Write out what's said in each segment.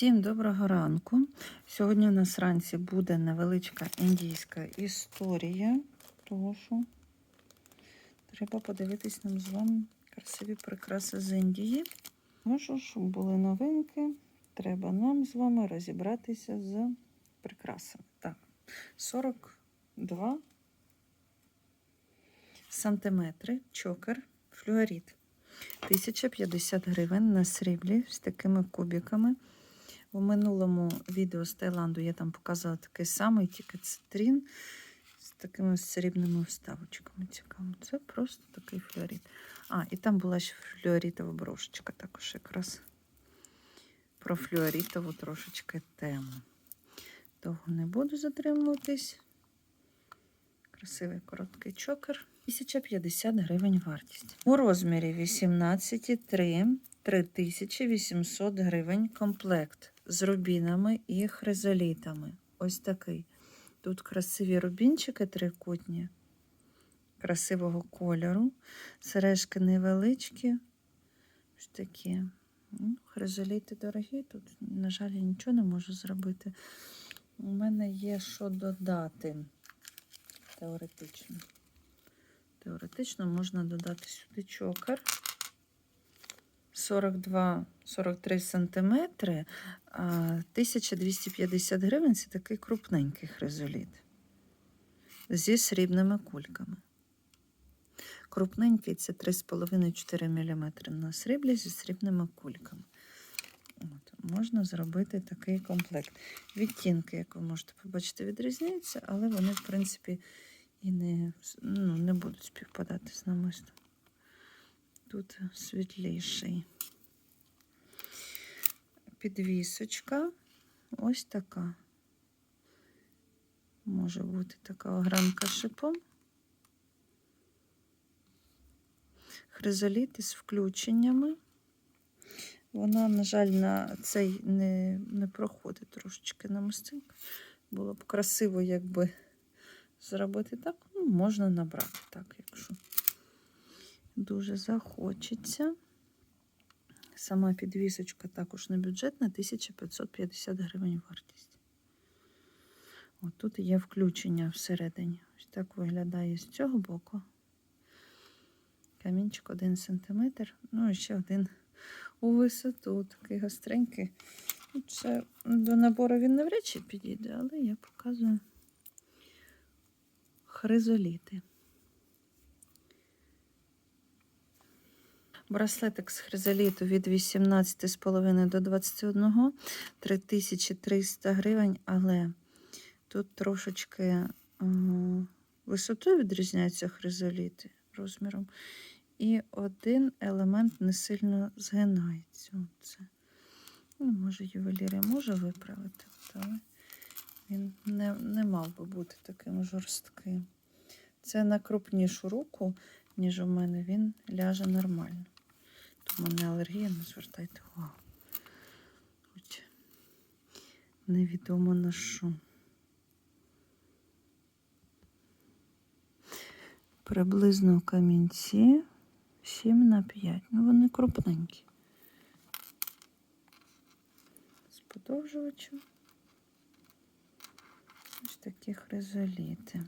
Всім доброго ранку. Сьогодні у нас вранці буде невеличка індійська історія, тому що треба подивитись нам з вами красиві прикраси з Індії. Можу, щоб були новинки, треба нам з вами розібратися з прикрасами. Так, 42 сантиметри, чокер, флюорит. 1050 гривень на сріблі з такими кубиками. У минулому відео з Таїланду я там показала такий самий, тільки цитрін з такими срібними вставочками. Цікаво. Це просто такий флюорит. А, і там була ще флюоритова брошечка, також якраз про флюоритову трошечки тему. Довго не буду затримуватись. Красивий короткий чокер. 1050 гривень вартість. У розмірі 18,3 3800 гривень комплект з рубінами і хризолітами. Ось такий. Тут красиві рубінчики трикутні, красивого кольору. Сережки невеличкі. Ось такі. Ну, Хризоліти дорогі. Тут, на жаль, я нічого не можу зробити. У мене є що додати теоретично. Теоретично можна додати сюди чокер 42-43 см, 1250 гривень це такий крупненький хризоліт зі срібними кульками. Крупненький це 3,5-4 мм на сріблі зі срібними кульками. От, можна зробити такий комплект. Відтінки, як ви можете побачити, відрізняються, але вони, в принципі, і не, ну, не будуть співпадати з намистом. Тут світліший. Підвісочка ось така. Може бути така огранка шипом. Хризоліт із включеннями. Вона, на жаль, на цей не, не проходить трошечки намистинка. Було б красиво, якби зробити так, ну, можна набрати так, якщо дуже захочеться. Сама підвісочка також не бюджетна, 1550 гривень вартість. От тут є включення всередині. Ось так виглядає з цього боку. Камінчик 1 см, ну і ще один у висоту, такий гостренький. Це до набору він навряд чи підійде, але я показую хризоліти. Браслетик з хризоліту від 18,5 до 21, 3300 гривень, але тут трошечки е, висотою відрізняються хризоліти розміром. І один елемент не сильно згинається. Оце. Ну, може, ювелір може виправити, але він не, не мав би бути таким жорстким. Це на крупнішу руку, ніж у мене, він ляже нормально. У мене алергія, не звертайте увагу. Хоч невідомо на що. Приблизно камінці 7 на 5. Ну, вони крупненькі. З подовжувачем. Ось такі хризоліти.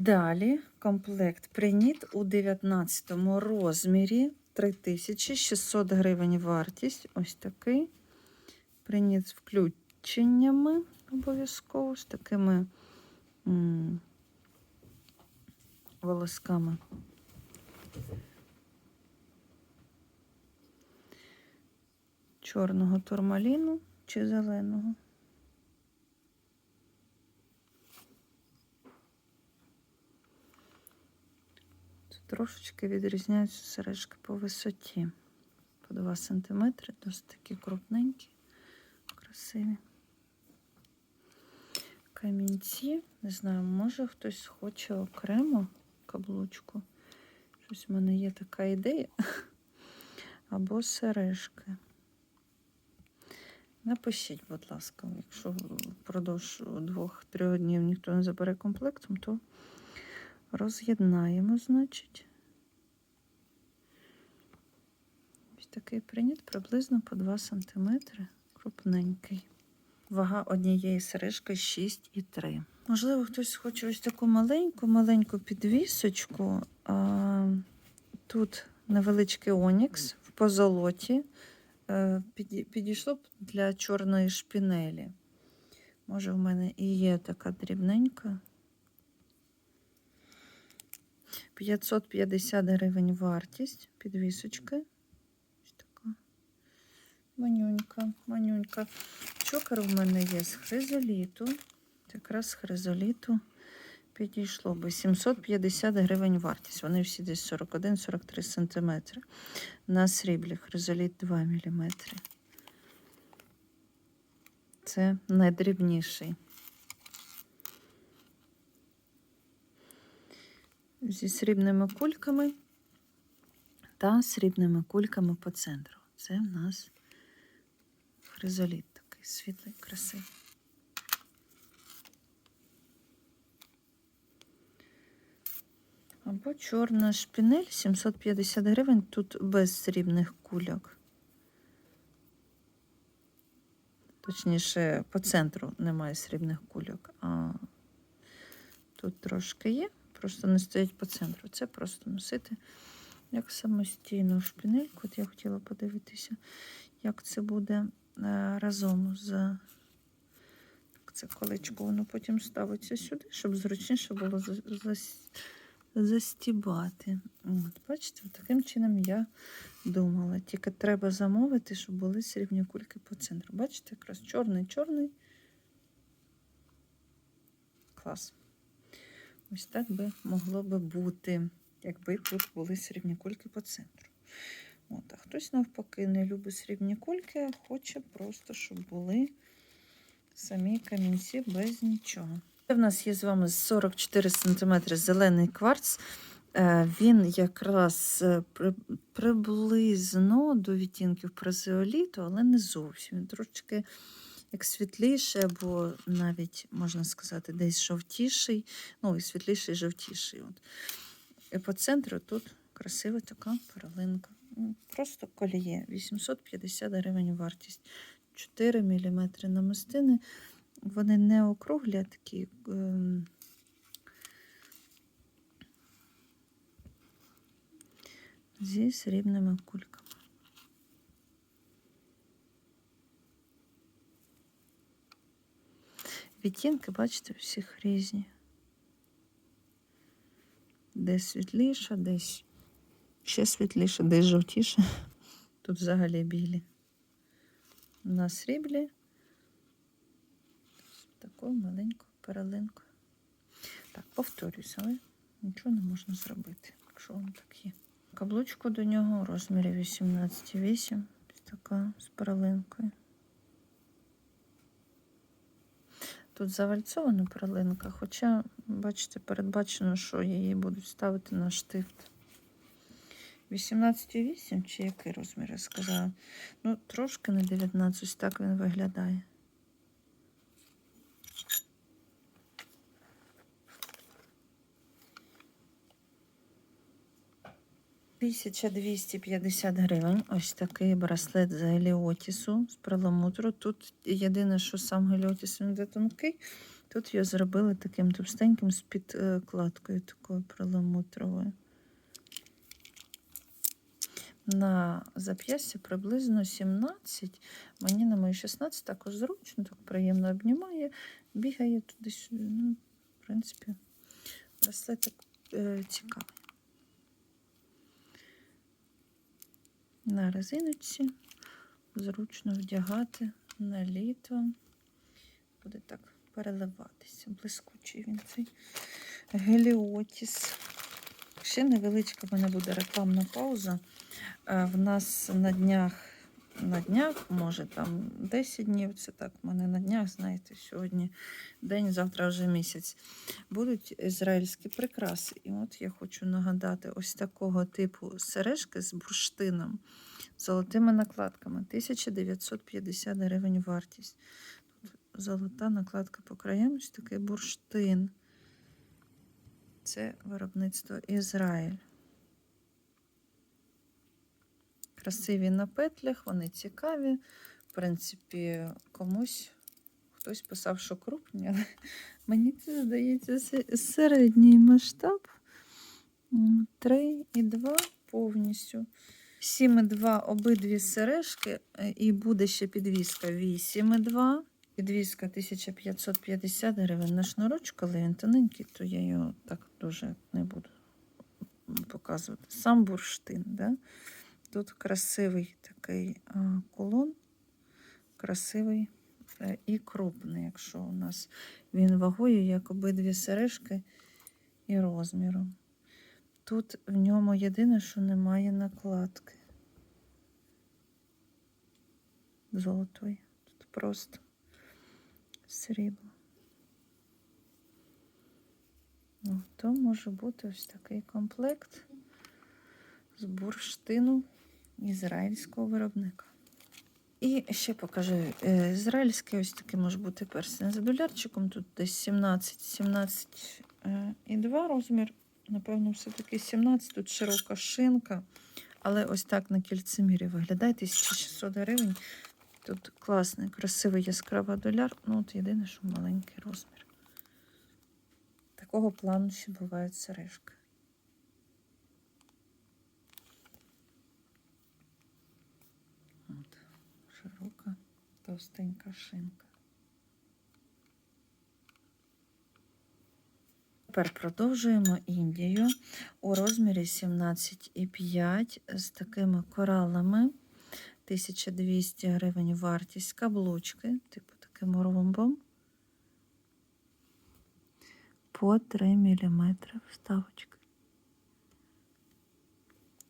Далі комплект приніт у 19 розмірі 3600 гривень вартість. Ось такий. Приніт з включеннями обов'язково, з такими волосками. Чорного турмаліну чи зеленого. Трошечки відрізняються сережки по висоті. По 2 см, досить такі крупненькі, красиві. Камінці, не знаю, може хтось хоче окремо каблучку. Щось в мене є така ідея. Або сережки. Напишіть, будь ласка, якщо впродовж двох-трьох днів ніхто не забере комплектом, то роз'єднаємо, значить. Ось такий приніт приблизно по 2 см. Крупненький. Вага однієї сережки 6,3. Можливо, хтось хоче ось таку маленьку, маленьку підвісочку. А, тут невеличкий онікс в позолоті. Е, піді- Підійшло б для чорної шпінелі. Може, в мене і є така дрібненька. 550 гривень вартість підвісочки. Ось така. Манюнька, манюнька. Чокер в мене є з хризоліту. Якраз з хризоліту підійшло би 750 гривень вартість. Вони всі десь 41-43 см. На сріблі хризоліт 2 мм. Це найдрібніший. Зі срібними кульками та срібними кульками по центру. Це в нас хризоліт такий світлий, красивий. Або чорна шпінель 750 гривень, тут без срібних кульок. Точніше, по центру немає срібних кульок, а тут трошки є, просто не стоять по центру. Це просто носити як самостійну шпінельку. От я хотіла подивитися, як це буде е, разом з це колечко, воно потім ставиться сюди, щоб зручніше було застібати. От, бачите, таким чином я думала. Тільки треба замовити, щоб були срібні кульки по центру. Бачите, якраз чорний, чорний. Клас. Ось так би могло би бути, якби тут були срібні кульки по центру. От, а хтось навпаки не любить срібні кульки, а хоче просто, щоб були самі камінці без нічого. У нас є з вами 44 см зелений кварц. Е, Він якраз е, приблизно до відтінків прозеоліту, але не зовсім. Він трошечки як світліший, або навіть, можна сказати, десь жовтіший. Ну, і світліший, і жовтіший. От. І по центру тут красива така перлинка. Ну, Просто коліє. 850 гривень вартість. 4 мм намистини. Вони не округлі, а такі. ем, Зі срібними кульками. Відтінки, бачите, всіх різні. Десь світліше, десь ще світліше, десь жовтіше. Тут взагалі білі. На сріблі таку маленьку перелинку. Так, повторюсь, але нічого не можна зробити, якщо вам так є. Каблучку до нього у розмірі 18,8. Ось така з перелинкою. Тут завальцьована пролинка, хоча, бачите, передбачено, що її будуть ставити на штифт. 18,8 чи який розмір я сказала? Ну, трошки на 19, так він виглядає. 1250 гривень. Ось такий браслет з геліотісу з перламутру. Тут єдине, що сам геліотіс він де тонкий. Тут його зробили таким товстеньким з підкладкою такою перламутровою. На зап'ясті приблизно 17. Мені на мої 16 також зручно, так приємно обнімає, бігає туди-сюди. Ну, в принципі, браслетик е, цікавий. На резиночці зручно вдягати на літо. Буде так переливатися. Блискучий він цей геліотіс. Ще невеличка в мене буде рекламна пауза. Е, В нас на днях, на днях, може там 10 днів, це так, в мене на днях, знаєте, сьогодні день, завтра вже місяць. Будуть ізраїльські прикраси. І от я хочу нагадати ось такого типу сережки з бурштином, золотими накладками. 1950 гривень вартість. Тут золота накладка по краям, ось такий бурштин. Це виробництво Ізраїль. Красиві на петлях, вони цікаві. В принципі, комусь хтось писав, що крупні, але мені це здається середній масштаб. 3,2 повністю. 7,2 обидві сережки, е, і буде ще підвіска 8,2. Підвіска 1550 гривень на шнурочку, але він тоненький, то я його так дуже не буду показувати. Сам бурштин. Да? Тут красивий такий а, кулон, красивий е, і крупний, якщо у нас він вагою, як обидві сережки і розміром. Тут в ньому єдине, що немає накладки. Золотої. Тут просто срібло. Ну, то може бути ось такий комплект з бурштину ізраїльського виробника. І ще покажу е, ізраїльський ось такий може бути персень за долярчиком. Тут десь 17, 17 е, і 2 розмір. Напевно, все-таки 17, тут широка шинка. Але ось так на кільцемірі виглядає 1600 гривень. Тут класний, красивий яскравий доляр. Ну, от єдине, що маленький розмір. Такого плану ще бувають сережки. От, широка, товстенька шинка. Тепер продовжуємо Індію у розмірі 17,5 з такими коралами. 1200 гривень вартість каблучки, типу таким ромбом. По 3 мм вставочки.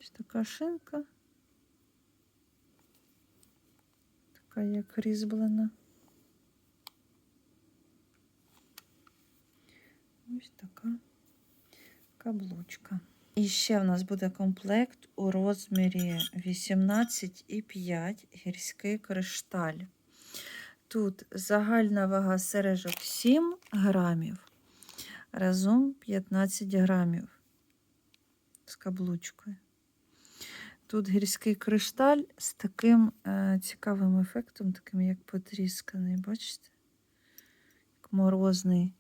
Ось така шинка. Така як різьблена. Ось така каблучка. І ще в нас буде комплект у розмірі 18,5 гірський кришталь. Тут загальна вага сережок 7 грамів, разом 15 грамів з каблучкою. Тут гірський кришталь з таким е, цікавим ефектом, таким як потрісканий, бачите? Як морозний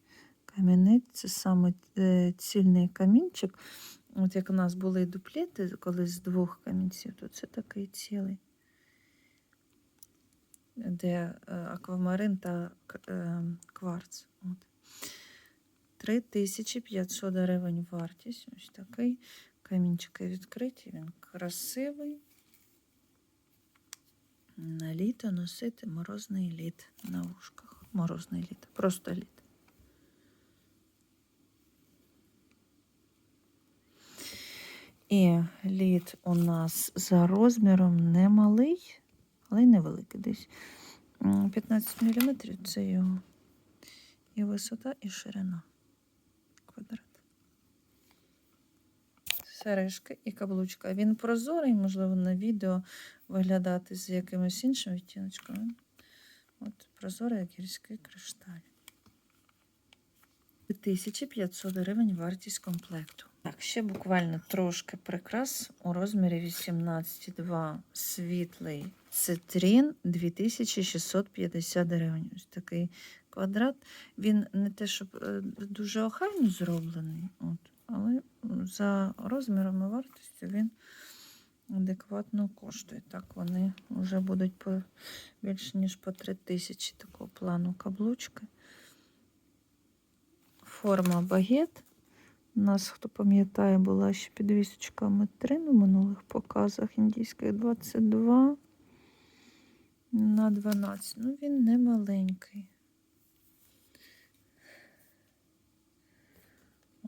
камінець, це саме е, цільний камінчик. От як у нас були дуплети колись з двох камінців, то це такий цілий, де е, аквамарин та е, кварц. От. 3500 гривень вартість. Ось такий. Камінчики відкриті, він красивий. На літо носити морозний лід на вушках. Морозний лід, просто лід. І лід у нас за розміром не малий, але й невеликий десь. 15 мм це його і висота, і ширина. Квадрат. Сережки і каблучка. Він прозорий, можливо, на відео виглядати з якимось іншим відтіночком. От прозорий як гірський кришталь. 1500 гривень вартість комплекту. Так, ще буквально трошки прикрас у розмірі 18,2 світлий цитрін 2650 гривень. Ось такий квадрат. Він не те, щоб е, дуже охайно зроблений, от, але за розміром і вартістю він адекватно коштує. Так, вони вже будуть по більше, ніж по 3000 такого плану каблучки. Форма багет. У нас, хто пам'ятає, була ще підвісочка метрин у минулих показах індійських 22 на 12. Ну, він не маленький.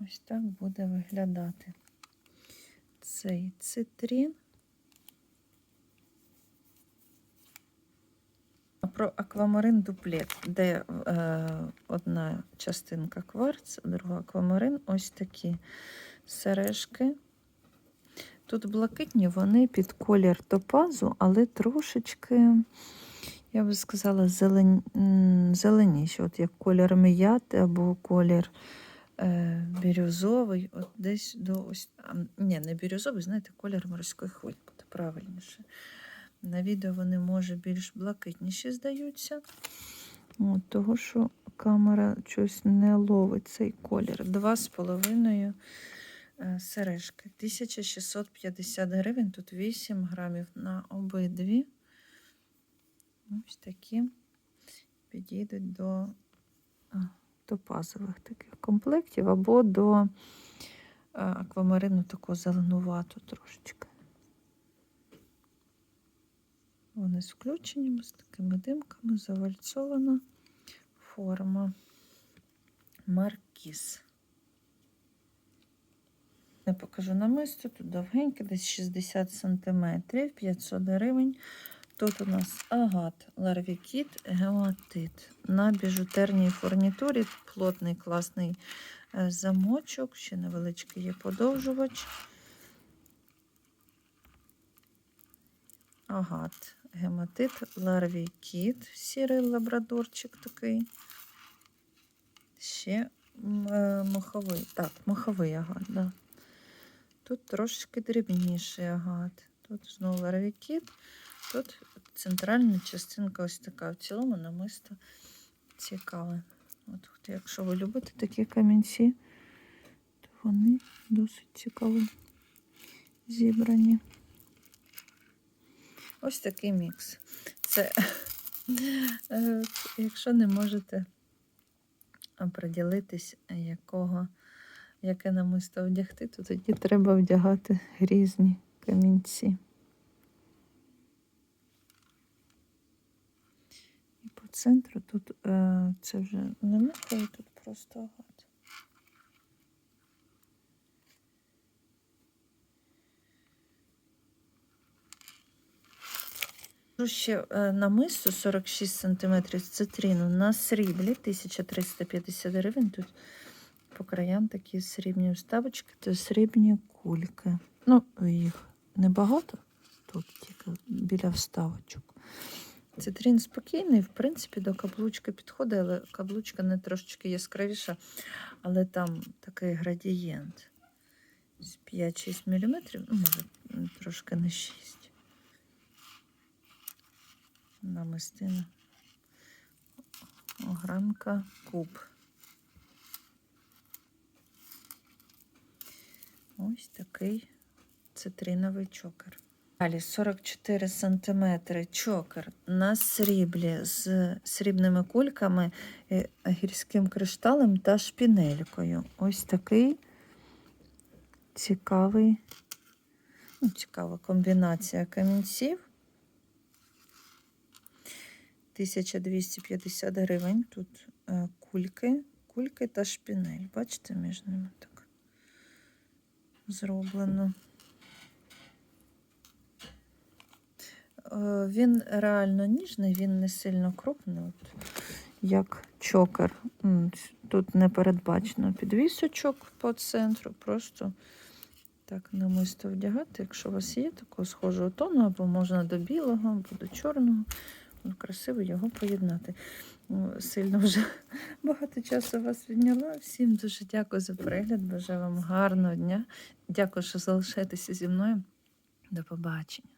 Ось так буде виглядати цей цитрін. Про аквамарин дуплет, де е, одна частинка кварц, друга аквамарин. Ось такі сережки. Тут блакитні, вони під колір топазу, але трошечки, я би сказала, зелен... зеленіші, от як колір м'яти або колір бірюзовий. От десь до ось. Ні, не бірюзовий, знаєте, колір морської хвилі буде. правильніше. На відео вони, може, більш блакитніші здаються. От, того, що камера щось не ловить цей колір. Два з половиною е, сережки. 1650 гривень. Тут 8 грамів на обидві. Ось такі підійдуть до, до пазових таких комплектів або до е, аквамарину такого зеленувату трошечки. Вони з включеннями, з такими димками, завальцована форма. Маркіз. Я покажу намисто, тут довгеньке, десь 60 см, 500 гривень. Тут у нас агат, ларвікіт, гематит. На біжутерній фурнітурі плотний класний е, замочок, ще невеличкий є подовжувач. Агат, гематит, ларвікіт, сірий лабрадорчик такий. Ще м, е. Так, моховий агат, да. Тут трошечки дрібніший агат. Тут знову ларвікіт. Тут центральна частинка ось така. В цілому намисто цікаве. От, якщо ви любите такі камінці, то вони досить цікаво зібрані. Ось такий мікс. Це, е, якщо не можете приділитись, якого, яке намисто вдягти, то тоді треба вдягати різні камінці. І по центру тут е, це вже не муховий, тут просто агат. Ну, Ще е, намисто 46 см з цитрину на сріблі 1350 гривень. Тут по краям такі срібні вставочки, то срібні кульки. Ну, їх небагато, тут тільки біля вставочок. Цитрин спокійний, в принципі, до каблучки підходить, але каблучка не трошечки яскравіша, але там такий градієнт. 5-6 мм, ну, може, трошки не 6. Намистина. Огранка куб. Ось такий цитриновий чокер. Далі 44 см чокер на сріблі з срібними кульками, е, гірським кришталем та шпінелькою. Ось такий цікавий, ну, цікава комбінація камінців. 1250 гривень. Тут е, кульки, кульки та шпінель. Бачите, між ними так зроблено. Він реально ніжний, він не сильно крупний, от, як чокер. Тут не передбачено підвісочок по центру, просто так намисто вдягати, якщо у вас є такого схожого тону, або можна до білого, або до чорного. Красиво його поєднати. Сильно вже багато часу вас відняла. Всім дуже дякую за перегляд. Бажаю вам гарного дня. Дякую, що залишаєтеся зі мною. До побачення.